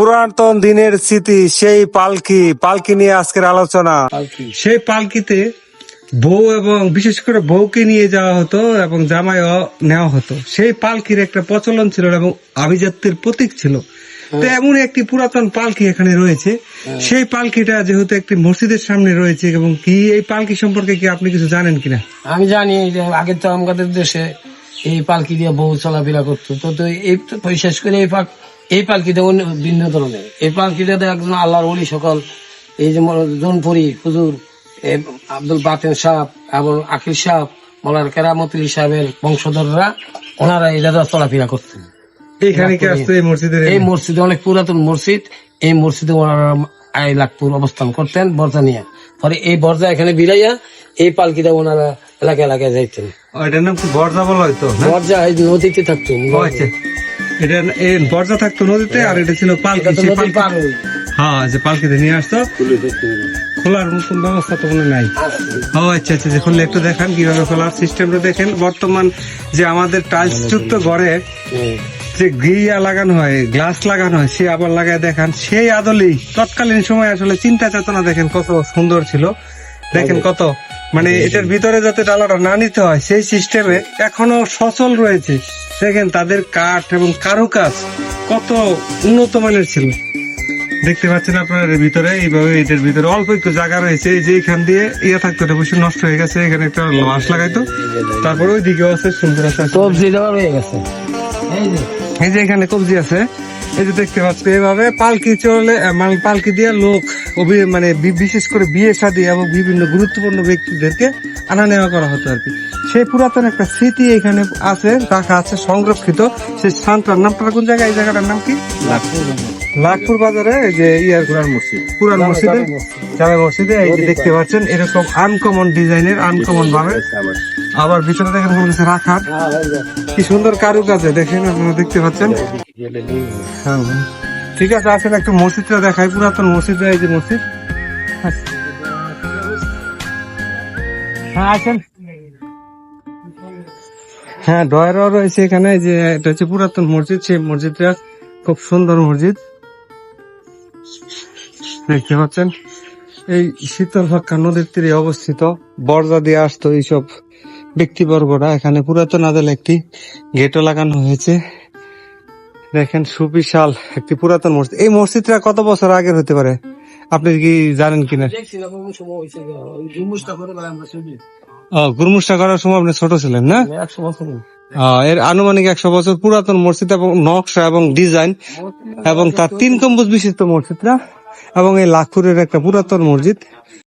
পুরাতন দিনের স্মৃতি সেই পালকি পালকি নিয়ে আজকের আলোচনা। সেই পালকিতে বউ এবং বিশেষ করে বউকে নিয়ে যাওয়া হতো এবং জামাইও নেওয়া হতো। সেই পালকির একটা প্রচলন ছিল এবং আভিজাত্যের প্রতীক ছিল। তো এমন একটি পুরাতন পালকি এখানে রয়েছে। সেই পালকিটা যেহেতু একটি মসজিদের সামনে রয়েছে এবং কি এই পালকি সম্পর্কে কি আপনি কিছু জানেন কিনা? আমি জানি যে আগে তো আমাদের দেশে এই পালকি দিয়ে বহু চলাফেরা করতো। তো এই বিশেষ করে এই এই পালকিতে অন্য ভিন্ন ধরনের। এই পালকিতে একজন আল্লাহর অলি সকল এই যে জোনপুরি হুজুর আব্দুল বাতেন সাহ এবং আকিল সাহ মলার কেরামতুল সাহেবের বংশধররা ওনারা এই জায়গায় চলাফেরা করতেন। এইখানে কি আসতো এই মসজিদে অনেক পুরাতন মসজিদ এই মসজিদে ওনারা আই লাখপুর অবস্থান করতেন বর্জা নিয়ে। পরে এই বর্জা এখানে বিরাইয়া এই পালকিটা ওনারা এলাকা এলাকায় যাইতেন। ও, এটার নাম কি বর্জা বলা হয়তো বর্জা নদীতে থাকতো ও আচ্ছা। এটা এই বর্জা থাকতো নদীতে আর এটা ছিল পালকি হ্যাঁ যে পালকিতে নিয়ে আসতো। খোলার মতন ব্যবস্থা তো মনে নাই। ও আচ্ছা আচ্ছা যে খুললে একটু দেখান কীভাবে খোলার সিস্টেমটা দেখেন। বর্তমান যে আমাদের টাইলস যুক্ত ঘরে যে গ্রিয়া লাগানো হয় গ্লাস লাগানো হয় সে আবার লাগায় দেখান। সেই আদলেই তৎকালীন সময় আসলে চিন্তা চেতনা দেখেন কত সুন্দর ছিল। দেখেন কত। মানে এটার ভিতরে যাতে ডালাটা না নিতে হয় সেই সিস্টেমে এখনও সচল রয়েছে। দেখেন তাদের কাঠ এবং কারুকাজ কত উন্নত মানের ছিল। দেখতে পাচ্ছেন আপনার ভিতরে এইভাবে এটার ভিতরে অল্প একটু জায়গা রয়েছে। এই যে এখান দিয়ে ইয়ে থাকতো এটা বসে নষ্ট হয়ে গেছে এখানে একটা লাশ লাগাইতো। তারপরে ওই দিকেও আছে সুন্দর আছে সবজি দেওয়া হয়ে গেছে। এই যে। এখানে কবজি আছে এই যে দেখতে পাচ্ছ এভাবে পালকি চলে মানে পালকি দিয়ে লোক অভি- মানে বিশেষ করে বিয়ে শাদী এবং বিভিন্ন গুরুত্বপূর্ণ ব্যক্তিদেরকে আনা নেওয়া করা হতো আর কি। সেই পুরাতন একটা স্মৃতি এখানে আছে রাখা আছে সংরক্ষিত। সেই স্থানটার নামটা কোন জায়গায় এই জায়গাটার নাম কি? লাখপুর লাখপুর বাজারে এই যে ইয়ার পুরান মসজিদ। পুরান মসজিদে জামে মসজিদে। এই যে দেখতে পাচ্ছেন এরকম আনকমন ডিজাইনের আনকমন ভাবে। আবার ভিতরে দেখেন কোনো কিছু রাখার। কি সুন্দর কারুকাজে দেখেন আপনারা দেখতে পাচ্ছেন। হ্যাঁ, হ্যাঁ। ঠিক আছে আসেন একটু মসজিদটা দেখাই পুরাতন মসজিদ এই যে মসজিদ। হ্যাঁ আসেন। হ্যাঁ ডয়ারও রয়েছে এখানে যে এটা হচ্ছে পুরাতন মসজিদ, সেই মসজিদটা খুব সুন্দর মসজিদ। দেখতে পাচ্ছেন? এই শীতল ফাক্কা নদীর তীরে অবস্থিত, বর্জা দিয়ে আসতো এইসব ব্যক্তিবর্গরা এখানে পুরাতন আদাল একটি গেটও লাগানো হয়েছে। দেখেন, সুবিশাল একটি পুরাতন মসজিদ। এই মসজিদটা কত বছর আগের হতে পারে? আপনি কি জানেন কিনা? গুরমুষ্টা করার সময় আপনি ছোট ছিলেন না? আহ, এর আনুমানিক একশো বছর পুরাতন মসজিদ এবং নকশা এবং ডিজাইন এবং তার তিন গম্বুজ বিশিষ্ট মসজিদটা এবং এই লাখুরের একটা পুরাতন মসজিদ।